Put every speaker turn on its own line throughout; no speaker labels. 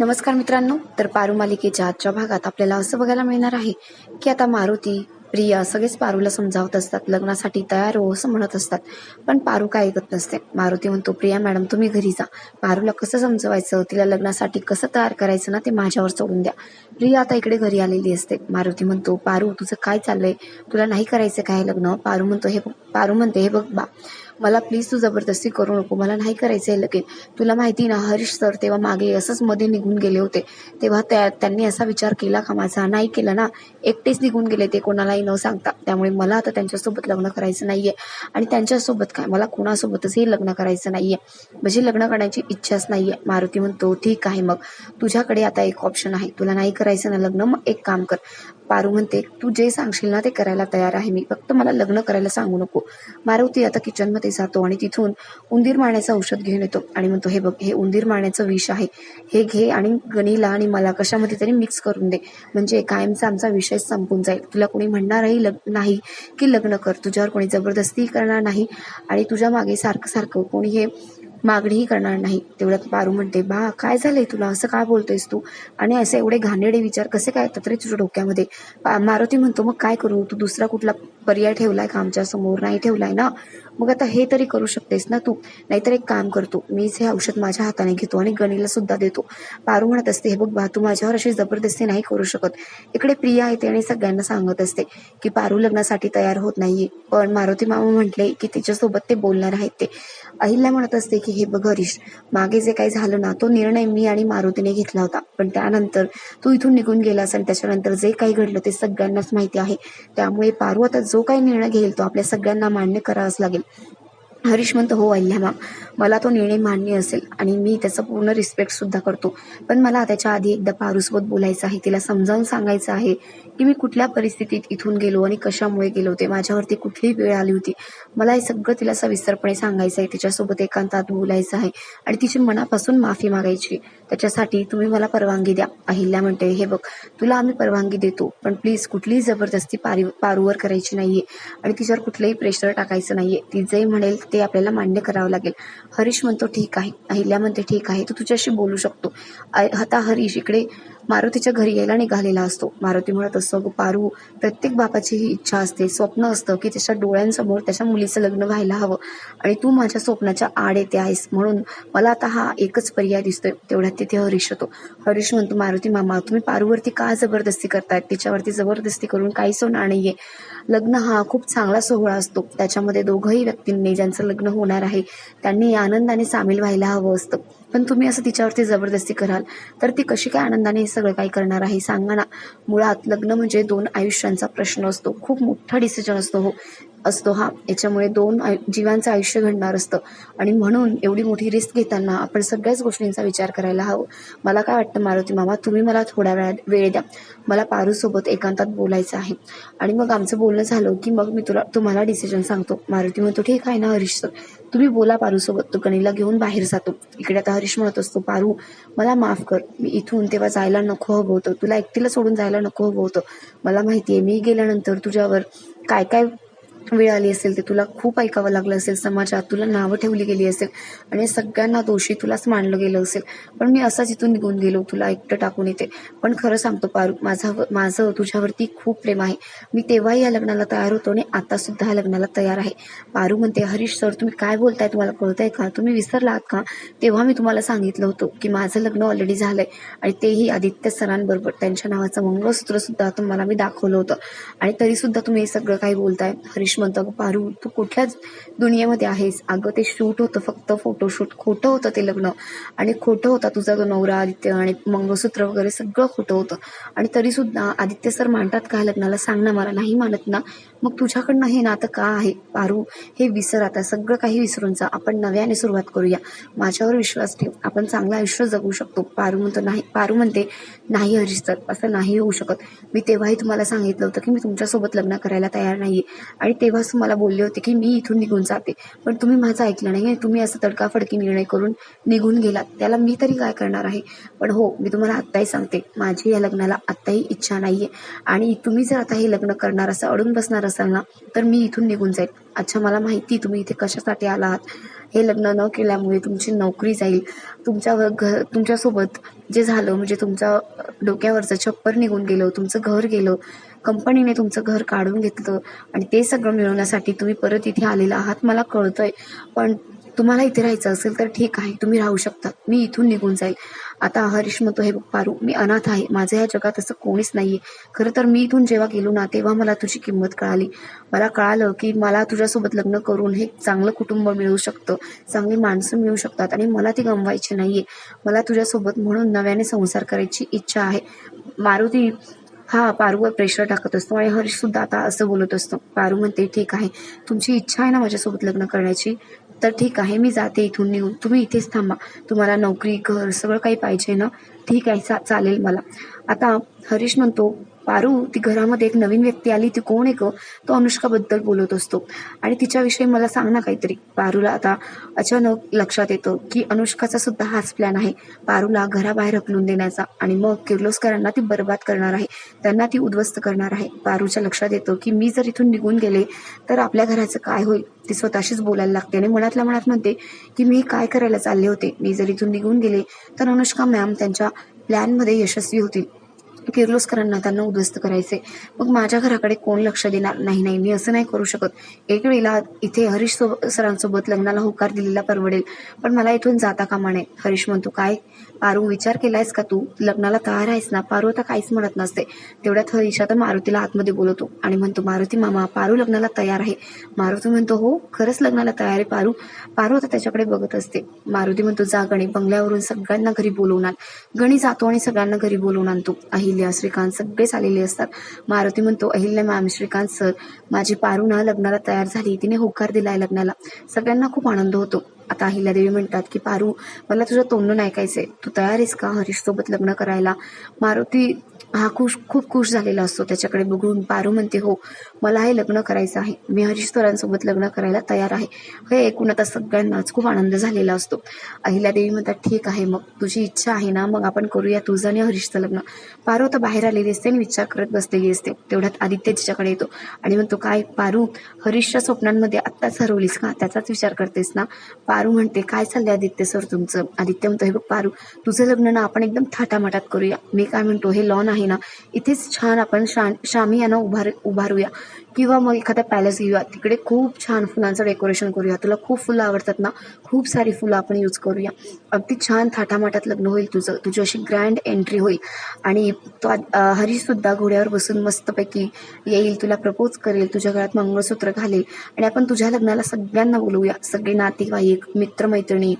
नमस्कार मित्रांनो तर पारू मालिकेच्या आजच्या भागात आपल्याला असं बघायला मिळणार आहे की आता मारुती प्रिया सगळेच पारूला समजावत असतात लग्नासाठी तयार हो असं म्हणत असतात. पण पारू काय ऐकत नसते. मारुती म्हणतो प्रिया मॅडम तुम्ही घरी जा. पारूला कसं समजवायचं? तिला लग्नासाठी कसं तयार करायचं ना ते माझ्यावर सोडून द्या. प्रिया आता इकडे घरी आलेली असते. मारुती म्हणतो पारू तुझं काय चाललंय? तुला नाही करायचं काय लग्न? पारू म्हणतो हे बघ- पारू म्हणते हे बघ बा मला प्लीज तू जबरदस्ती करू नको मला नाही करायचंय लगेच. तुला माहिती ना हरीश सर तेव्हा मागे असंच मध्ये निघून गेले होते. तेव्हा त्या त्यांनी असा विचार केला का माझा? नाही केला ना. एकटेच निघून गेले ते कोणालाही न सांगता. त्यामुळे मला आता त्यांच्यासोबत लग्न करायचं नाहीये. आणि त्यांच्यासोबत काय? मला कोणासोबतचही लग्न करायचं नाहीये. म्हणजे लग्न करण्याची इच्छाच नाहीये. मारुती म्हणतो ठीक आहे मग. तुझ्याकडे आता एक ऑप्शन आहे. तुला नाही करायचं ना लग्न मग एक काम कर. पारू म्हणते तू जे सांगशील ना ते करायला तयार आहे मी. फक्त मला लग्न करायला सांगू नको. मारुती आता किचनमध्ये जातो आणि तिथून उंदीर मारण्याचं औषध घेऊन येतो आणि म्हणतो हे बघ हे उंदीर मारण्याचं विष आहे. हे घे आणि गणीला आणि मला कशामध्ये तरी मिक्स करून दे. म्हणजे कायमचा आमचा विषय संपून जाईल. तुला कोणी म्हणणारही लग नाही की लग्न कर. तुझ्यावर कोणी जबरदस्ती करणार नाही आणि तुझ्या मागे सारखं सारखं कोणी हे मागणीही करणार नाही. तेवढ्यात पारू म्हणते बा काय झालंय तुला? असं काय बोलतोयस तू? आणि असे एवढे घाणेरडे विचार कसे काय येतात रे तुझ्या डोक्यामध्ये? मारुती म्हणतो मग काय करू? तू दुसरा कुठला पर्याय ठेवलाय का? आमच्यासमोर नाही ठेवलाय ना? मग आता हे तरी करू शकतेस ना तू? नाहीतर एक काम करतो. मीच हे औषध माझ्या हाताने घेतो आणि गणीला सुद्धा देतो. पारू म्हणत असते हे बघ बा तू माझ्यावर अशी जबरदस्ती नाही करू शकत. इकडे प्रिया येते आणि सगळ्यांना सांगत असते की पारू लग्नासाठी तयार होत नाहीये. पण मारुती मामा म्हटले की तिच्यासोबत ते बोलणार आहेत ते. अहिल्या म्हणत असते की हे बघ हरीश मागे जे काही झालं ना तो निर्णय मी आणि मारुतीने घेतला होता. पण त्यानंतर तू इथून निघून गेलास आणि त्याच्यानंतर जे काही घडलं ते सगळ्यांनाच माहिती आहे. त्यामुळे पारू आता जो काही निर्णय घेईल तो आपल्या सगळ्यांना मान्य करावाच लागेल. हरीश म्हणतो हो अहिल्या मला तो निर्णय मान्य असेल आणि मी त्याचा पूर्ण रिस्पेक्ट सुद्धा करतो. पण मला त्याच्या आधी एकदा पारूसोबत बोलायचं आहे तिला समजावून सांगायचं आहे की मी कुठल्या परिस्थितीत इथून गेलो आणि कशामुळे गेलो होते. माझ्यावरती कुठली वेळ आली होती. मला हे सगळं तिला सविस्तरपणे सांगायचं आहे. तिच्यासोबत एकांतात बोलायचं आहे आणि तिची मनापासून माफी मागायची. त्याच्यासाठी तुम्ही मला परवानगी द्या. अहिल्या म्हणते हे बघ तुला आम्ही परवानगी देतो पण प्लीज कुठलीही जबरदस्ती पारी पारूवर करायची नाहीये आणि तिच्यावर कुठलंही प्रेशर टाकायचं नाहीये. ती जे म्हणेल ते आपल्याला मान्य करावं लागेल. हरीश म्हणतो ठीक आहे. अहिल्या म्हणते ठीक आहे. तू तुझ्याशी बोलू शकतो. आ- आता हरीश इकडे मारुतीच्या घरी यायला निघालेला असतो. मारुती म्हणत असतो "अगं पारू प्रत्येक बापाची ही इच्छा असते. स्वप्न असतं की त्याच्या डोळ्यांसमोर त्याच्या मुलीचं लग्न व्हायला हवं. आणि तू माझ्या स्वप्नाच्या आड येते आहेस. म्हणून मला आता हा एकच पर्याय दिसतोय. तेवढ्यात तिथे हरीश होतो हरीश म्हणतो मारुती मामा तुम्ही पारूवरती का जबरदस्ती करतायत? तिच्यावरती जबरदस्ती करून काहीच होणार नाहीये लग्न हा खूप चांगला सोहळा असतो. त्याच्यामध्ये दोघंही व्यक्तींनी ज्यांचं लग्न होणार आहे त्यांनी आनंदाने सामील व्हायला हवं असतं. पण तुम्ही असं तिच्यावरती जबरदस्ती कराल तर ती कशी काय आनंदाने हे सगळं काही करणार आहे सांगा ना. मुळात लग्न म्हणजे दोन आयुष्यांचा प्रश्न असतो. खूप मोठा डिसिजन असतो हो. असतो हा. याच्यामुळे दोन आयु- जीवांचं आयुष्य घडणार असतं. आणि म्हणून एवढी मोठी रिस्क घेताना आपण सगळ्याच गोष्टींचा विचार करायला हवं. मला काय वाटतं मारुती मामा तुम्ही मला थोड्या वेळात वेळ द्या. मला पारूसोबत एकांतात बोलायचं आहे. आणि मग आमचं बोलणं झालं की मग मी तुला तुम्हाला डिसिजन सांगतो. मारुती म्हणतो ठीक आहे ना हरीश सर तुम्ही बोला पारूसोबत तो गणीला घेऊन बाहेर जातो. इकडे आता हरीश म्हणत असतो पारू मला माफ कर. मी इथून तेव्हा जायला नको हवं होतं. तुला एकटीला सोडून जायला नको हवं होतं. मला माहिती आहे मी गेल्यानंतर तुझ्यावर काय काय वेळ आली असेल ते तुला खूप ऐकावं लागलं असेल. समाजात तुला नावं ठेवली गेली असेल आणि सगळ्यांना दोषी तुलाच मानलं गेलं असेल. पण मी असाच इथून निघून गेलो तुला एकटं टाकून येते. पण खरं सांगतो पारू माझा माझं तुझ्यावरती खूप प्रेम आहे. मी तेव्हाही या लग्नाला तयार होतो आणि आता सुद्धा या लग्नाला तयार आहे. पारू म्हणते हरीश सर तुम्ही काय बोलताय? तुम्हाला कळतंय का? तुम्ही विसरलात का? तेव्हा मी तुम्हाला सांगितलं होतं की माझं लग्न ऑलरेडी झालंय. आणि तेही आदित्य सरांबरोबर. त्यांच्या नावाचं मंगळसूत्र सुद्धा तुम्हाला मी दाखवलं होतं. आणि तरी सुद्धा तुम्ही हे सगळं काही बोलताय. हरीश म्हणतो अगं पारू तू कुठल्याच दुनियेमध्ये आहेस. अगं ते शूट होतं फक्त फोटोशूट खोटं होतं ते लग्न. आणि खोटं होता तुझा तो नवरा आदित्य आणि मंगळसूत्र वगैरे सगळं खोटं होतं. आणि तरी सुद्धा आदित्य सर मानतात का लग्नाला? सांग ना मला. नाही मानत ना. मग तुझ्याकडनं हे नातं का आहे? पारू हे विसर आता. सगळं काही विसरून जा. आपण नव्याने सुरुवात करूया. माझ्यावर विश्वास ठेव. आपण चांगलं आयुष्य जगू शकतो. पारू म्हणतो नाही. पारू म्हणते नाही हरीश सर. असं नाही होऊ शकत. मी तेव्हाही तुम्हाला सांगितलं होतं की मी तुमच्यासोबत लग्न करायला तयार नाहीये. आणि तेव्हाच तुम्हाला बोलले होते की मी इथून निघून जाते. पण तुम्ही माझं ऐकलं नाही तुम्ही असं तडकाफडकी निर्णय करून निघून गेलात. त्याला मी तरी काय करणार आहे? पण हो मी तुम्हाला आत्ताही सांगते. माझी या लग्नाला आत्ताही इच्छा नाहीये. आणि तुम्ही जर आता हे लग्न करणार असं अडून बसणार असाल ना तर मी इथून निघून जाईल अच्छा मला माहिती तुम्ही इथे कशासाठी आला आहात. हे लग्न न केल्यामुळे तुमची नोकरी जाईल. तुमच्या घ तुमच्यासोबत जे झालं म्हणजे तुमच्या डोक्यावरचं छप्पर निघून गेलं तुमचं घर गेलं कंपनीने तुमचं घर काढून घेतलं आणि ते सगळं मिळवण्यासाठी तुम्ही परत इथे आलेला आहात मला कळतंय. पण तुम्हाला इथे राहायचं असेल तर ठीक आहे तुम्ही राहू शकता. मी इथून निघून जाईल. आता हरीश म्हणतो हे बघ पारू मी अनाथ आहे. माझं या जगात असं कोणीच नाहीये. खरं तर मी इथून जेव्हा गेलो ना तेव्हा मला तुझी किंमत कळाली. मला कळालं की मला तुझ्यासोबत लग्न करून हे चांगलं कुटुंब मिळू शकतं. चांगली माणसं मिळू शकतात आणि मला ती गमवायची नाहीये. मला तुझ्यासोबत म्हणून नव्याने संसार करायची इच्छा आहे. मारुती हा पारूवर प्रेशर टाकत असतो आणि हरीश सुद्धा आता असं बोलत असतो. पारू म्हणते ठीक आहे. तुमची इच्छा आहे ना माझ्यासोबत लग्न करण्याची? तर ठीक आहे मी जाते इथून निघून. तुम्ही इथेच थांबा. तुम्हाला नोकरी घर सगळं काही पाहिजे ना? ठीक आहे चा चालेल मला. आता हरीश म्हणतो पारू ती घरामध्ये एक नवीन व्यक्ती आली ती कोण आहे ग? तो अनुष्काबद्दल बोलत असतो. आणि तिच्याविषयी मला सांग ना काहीतरी. पारूला आता अचानक लक्षात येतं की अनुष्काचा सुद्धा हाच प्लॅन आहे. पारूला घराबाहेर हकलून देण्याचा. आणि मग किर्लोस्करांना ती बर्बाद करणार आहे. त्यांना ती उद्ध्वस्त करणार आहे. पारूच्या लक्षात येतं की मी जर इथून निघून गेले तर आपल्या घराचं काय होईल? ती स्वतःशीच बोलायला लागते. आणि मनातल्या मनात म्हणते की मी काय करायला चालले होते? मी जर इथून निघून गेले तर अनुष्का मॅम त्यांच्या प्लॅनमध्ये यशस्वी होतील. किर्लोस्करांना त्यांना उद्ध्वस्त करायचे. मग माझ्या घराकडे कोण लक्ष देणार? नाही नाही मी असं नाही करू शकत. एक वेळेला इथे हरीश सरांसोबत लग्नाला होकार दिलेला परवडेल पण मला इथून जाता कामा नये. हरीश म्हणतो काय? पारू विचार केलायस का तू? लग्नाला तयार आहेस ना? पारू आता काहीच म्हणत नसते. तेवढ्यात हरीश आता मारुतीला आतमध्ये बोलवतो आणि म्हणतो मारुती मामा पारू लग्नाला तयार आहे. मारुती म्हणतो हो खरंच लग्नाला तयार आहे पारू. पारू आता त्याच्याकडे बघत असते. मारुती म्हणतो जा गणी बंगल्यावरून सगळ्यांना घरी बोलवून आण. गणी जातो आणि सगळ्यांना घरी बोलवून आणतो. अहिल्या श्रीकांत सगळेच आलेले असतात. मारुती म्हणतो अहिल्या मॅम श्रीकांत सर माझी पारुना लग्नाला तयार झाली. तिने होकार दिलाय लग्नाला. सगळ्यांना खूप आनंद होतो. आता अहिल्यादेवी म्हणतात की पारू मला तुझं तोंडून ऐकायचंय. तू तयार आहेस का हरीशसोबत लग्न करायला? मारुती हा खुश खूप खुश झालेला असतो. त्याच्याकडे बघून पारू म्हणते हो मला हे लग्न करायचं आहे. मी हरीश सरांसोबत लग्न करायला तयार आहे. हे ऐकून आता सगळ्यांनाच खूप आनंद झालेला असतो. अहिल्यादेवी म्हणतात ठीक आहे मग तुझी इच्छा आहे ना मग आपण करूया तुझं आणि हरीशचं लग्न. पारू आता बाहेर आलेली असते आणि विचार करत बसलेली असते. तेवढ्यात आदित्य तिच्याकडे येतो आणि म्हणतो काय पारू हरीशच्या स्वप्नांमध्ये आत्ताच हरवलीस का? त्याचाच विचार करतेस ना? पारू म्हणते. काय चाललंय आदित्य सर तुमचं? आदित्य म्हणतो हे बघ पारू तुझं लग्न ना आपण एकदम थाटामाटात करूया. मी काय म्हणतो हे लॉन आहे ना इथेच छान आपण शा शामी यांना उभार उभारूया. किंवा मग एखादा पॅलेस घेऊया तिकडे खूप छान फुलांचं डेकोरेशन करूया. तुला खूप फुलं आवडतात ना खूप सारी फुलं आपण यूज करूया. अगदी छान थाटामाटात लग्न होईल तुझं. तुझी अशी ग्रँड एंट्री होईल. आणि तो हरीश सुद्धा घोड्यावर बसून मस्तपैकी येईल तुला प्रपोज करेल तुझ्या घरात मंगळसूत्र घालेल. आणि आपण तुझ्या लग्नाला सगळ्यांना बोलवूया. सगळे नातेवाईक मित्रमैत्रिणी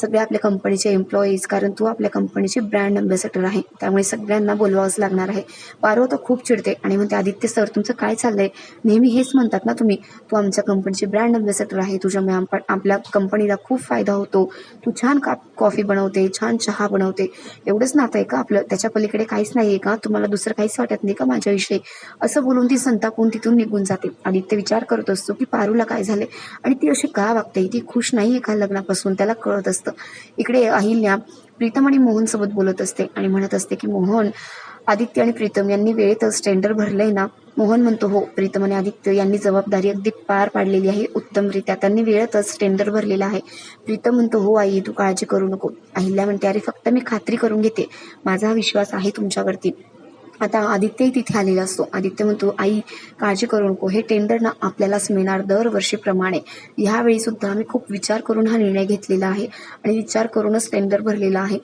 सगळे आपल्या कंपनीचे एम्प्लॉईज कारण तू आपल्या कंपनीची ब्रँड अम्बॅसेडर आहे. त्यामुळे सगळ्यांना बोलवावंच लागणार आहे. पारो तर खूप चिडते आणि म्हणते आदित्य सर तुमचं काय चाललंय? नेहमी हेच म्हणतात ना तुम्ही तू आमच्या कंपनीची ब्रँड अम्बॅसेडर आहे तुझ्यामुळे आम आपल्या कंपनीला खूप फायदा होतो. तू छान का कॉफी बनवते छान चहा बनवते. एवढंच नातं आहे का आपलं? त्याच्या पलीकडे काहीच नाही आहे का? तुम्हाला दुसरं काहीच वाटत नाही का माझ्याविषयी? असं बोलून ती संतापून तिथून निघून जाते. आदित्य विचार करत असतो की पारूला काय झाले आणि ती अशी का वागते? ती खुश नाही आहे का लग्नापासून? त्याला कळत असतं. इकडे अहिल्या प्रीतम आणि मोहन सोबत बोलत असते आणि म्हणत असते की मोहन आदित्य आणि प्रीतम यांनी वेळेतच टेंडर भरलंय ना? मोहन म्हणतो हो. प्रीतम आणि आदित्य यांनी जबाबदारी अगदी पार पाडलेली आहे. उत्तमरित्या त्यांनी वेळेतच टेंडर भरलेला आहे. प्रीतम म्हणतो हो आई तू काळजी करू नको. अहिल्या म्हणते अरे फक्त मी खात्री करून घेते. माझा विश्वास आहे तुमच्यावरती. आता आदित्यही तिथे आलेला असतो. आदित्य म्हणतो आई काळजी करू नको. हे टेंडर ना आपल्यालाच मिळणार दरवर्षीप्रमाणे ह्यावेळी सुद्धा आम्ही खूप विचार करून हा निर्णय घेतलेला आहे आणि विचार करूनच टेंडर भरलेला आहे.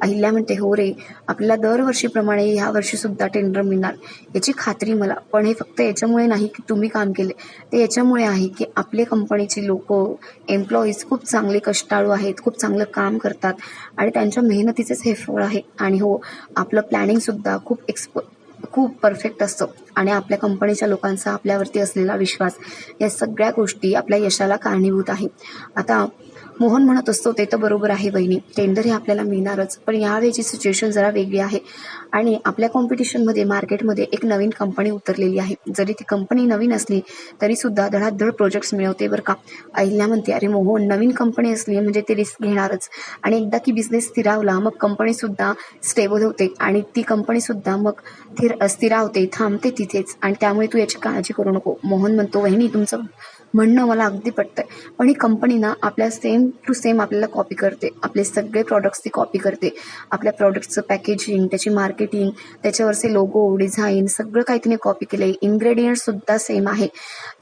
अहिल्या म्हणते हो रे आपल्याला दरवर्षीप्रमाणे ह्या वर्षी सुद्धा टेंडर मिळणार. याची खात्री मला पण हे फक्त याच्यामुळे नाही की तुम्ही काम केले. ते याच्यामुळे आहे की आपले कंपनीचे लोक एम्प्लॉईज खूप चांगले कष्टाळू आहेत खूप चांगलं काम करतात आणि त्यांच्या मेहनतीचेच हे फळ आहे. आणि हो आपलं प्लॅनिंग सुद्धा खूप एक्सप खूप परफेक्ट असतं. आणि आपल्या कंपनीच्या लोकांचा आपल्यावरती असलेला विश्वास या सगळ्या गोष्टी आपल्या यशाला कारणीभूत आहे. आता मोहन म्हणत असतो ते तर बरोबर आहे बहिणी टेंडर हे आपल्याला मिळणारच पण यावेळेची सिच्युएशन जरा वेगळी आहे. आणि आपल्या कॉम्पिटिशनमध्ये मार्केटमध्ये एक नवीन कंपनी उतरलेली आहे. जरी ती कंपनी नवीन असली तरी सुद्धा धडाधड प्रोजेक्ट्स मिळवते बरं का. अहिल्या म्हणते अरे मोहन नवीन कंपनी असली म्हणजे ते रिस्क घेणारच. आणि एकदा की बिझनेस स्थिरावला मग कंपनी सुद्धा स्टेबल होते आणि ती कंपनी सुद्धा मग स्थिरावते थांबते तिथेच. आणि त्यामुळे तू याची काळजी करू नको. मोहन म्हणतो वहिनी तुमचं म्हणणं मला अगदी पटतंय. पण ही कंपनी ना आपल्या सेम टू सेम आपल्याला कॉपी करते. आपले सगळे प्रॉडक्ट्स ती कॉपी करते. आपल्या प्रॉडक्टचं पॅकेजिंग त्याची मार्केटिंग त्याच्यावरचे लोगो डिझाईन सगळं काही तिने कॉपी केलंय. आहे सुद्धा सेम आहे.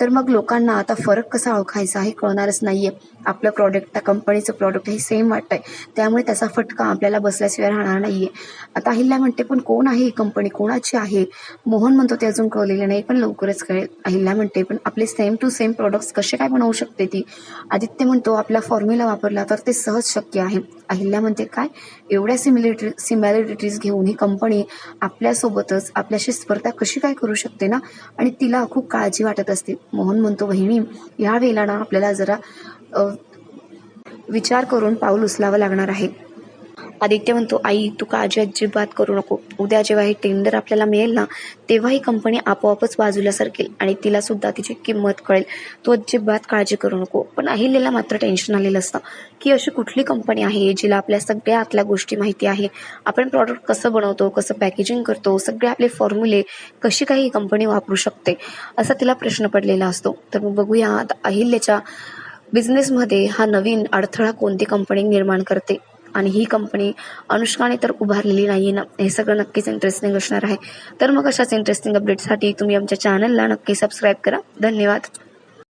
तर मग लोकांना आता फरक कसा ओळखायचा हे कळणारच नाहीये. आपलं प्रॉडक्ट त्या कंपनीचं प्रॉडक्ट हे सेम वाटतंय. त्यामुळे त्याचा फटका आपल्याला बसल्याशिवाय राहणार नाहीये. आता अहिल्या म्हणते पण कोण आहे ही कंपनी कोणाची आहे? मोहन म्हणतो ते अजून कळलेलं नाही पण लवकरच कळेल. अहिल्या म्हणते पण आपले सेम टू सेम प्रॉडक्ट्स कसे काय बनवू शकते ती? आदित्य म्हणतो आपला फॉर्म्युला वापरला तर ते सहज शक्य आहे. अहिल्या म्हणते काय? एवढ्या सिमिलिटी सिमॅलिटीज घेऊन ही कंपनी आपल्यासोबतच आपल्याशी स्पर्धा कशी काय करू शकते ना? आणि तिला खूप काळजी वाटत असते. मोहन म्हणतो बहिणी या वेळेला ना आपल्याला जरा विचार करून पाऊल उचलावं लागणार आहे. आदित्य म्हणतो आई तू काळजी अजिबात करू नको. उद्या जेव्हा हे टेंडर आपल्याला मिळेल ना तेव्हा ही कंपनी आपोआपच बाजूला सरकेल आणि तिला सुद्धा तिची किंमत कळेल. तू अजिबात काळजी करू नको. पण अहिल्याला मात्र टेन्शन आलेलं असतं की अशी कुठली कंपनी आहे जिला आपल्या सगळ्या आतल्या गोष्टी माहिती आहे? आपण प्रॉडक्ट कसं बनवतो कसं पॅकेजिंग करतो सगळे आपले फॉर्म्युले कशी काही ही कंपनी वापरू शकते? असा तिला प्रश्न पडलेला असतो. तर मग बघूया आता अहिल्याच्या बिझनेसमध्ये हा नवीन अडथळा कोणती कंपनी निर्माण करते? आणि ही कंपनी अनुष्काने तर उभारलेली नाही ना? हे सगळं नक्कीच इंटरेस्टिंग असणार आहे. तर मग अशाच इंटरेस्टिंग अपडेटसाठी तुम्ही आमच्या चॅनलला नक्की सबस्क्राईब करा. धन्यवाद.